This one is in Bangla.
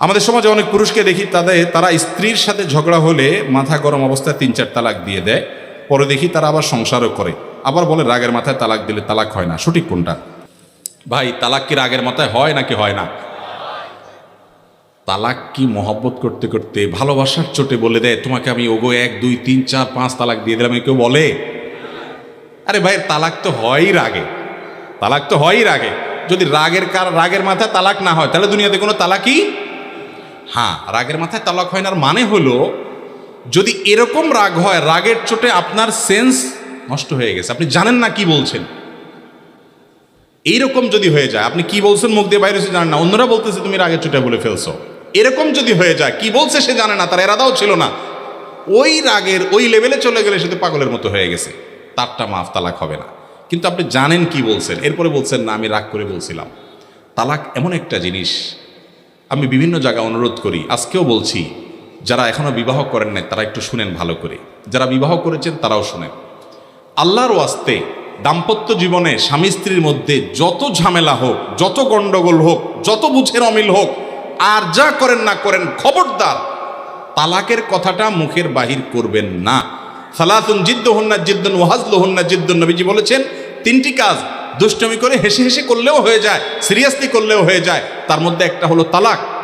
আমাদের সমাজে অনেক পুরুষকে দেখি, তাদের, তারা স্ত্রীর সাথে ঝগড়া হলে মাথা গরম অবস্থায় তিন চার তালাক দিয়ে দেয়। পরে দেখি তারা আবার সংসারও করে। আবার বলে রাগের মাথায় তালাক দিলে তালাক হয় না। সঠিক কোনটা? ভাই, তালাক কি রাগের মাথায় হয় নাকি হয় না? তালাক কি মহব্বত করতে করতে ভালোবাসার চোটে বলে দেয়, তোমাকে আমি ওগো এক, দুই, তিন, চার, পাঁচ তালাক দিয়ে দিলাম কেউ বলে? আরে ভাই, তালাক তো হয়ই রাগে। তালাক তো হয়ই রাগে। যদি রাগের কার, রাগের মাথায় তালাক না হয়, তাহলে দুনিয়াতে কোনো তালাকই হ্যাঁ রাগের মাথায় তালাক হয় না। মানে হলো, যদি এরকম রাগ হয়, রাগের চোটে আপনার সেন্স নষ্ট হয়ে গেছে। আপনি জানেন না কি বলছেন। এইরকম যদি হয়ে যায়, আপনি কি বলছেন মুখ দিয়ে বাইরে জানেন না, অন্যরা বলতেছে তুমি রাগের চোটে বলে ফেলছো। এরকম যদি হয়ে যায়, কি বলছে সে জানে না, তার এরাদাও ছিল না। ওই রাগের, ওই লেভেলে চলে গেলে সে তো পাগলের মতো হয়ে গেছে। তারটা মাফ, তালাক হবে না। কিন্তু আপনি জানেন কি বলছেন। এরপরে বলছেন, না, আমি রাগ করে বলছিলাম। তালাক এমন একটা জিনিস আমি বিভিন্ন জায়গায় অনুরোধ করি, আজকেও বলছি, যারা এখনও বিবাহ করেন নাই, তারা একটু শুনেন ভালো করে। যারা বিবাহ করেছেন, তারাও শুনেন। আল্লাহর ওয়াস্তে দাম্পত্য জীবনে স্বামী স্ত্রীর মধ্যে যত ঝামেলা হোক, যত গণ্ডগোল হোক, যত বুঝের অমিল হোক, আর যা করেন না করেন, খবরদার, তালাকের কথাটা মুখের বাহির করবেন না। সালাতুন জিদ্দ হন্না জিদ্দুন ওয়াহাজল হন্না জিদ্দুন নবীজি বলেছেন, তিনটি কাজ দুষ্টমি করে হেসে হেসে করলেও হয়ে যায় সিরিয়াসলি করলেও হয়ে যায়। তার মধ্যে একটা হলো তালাক।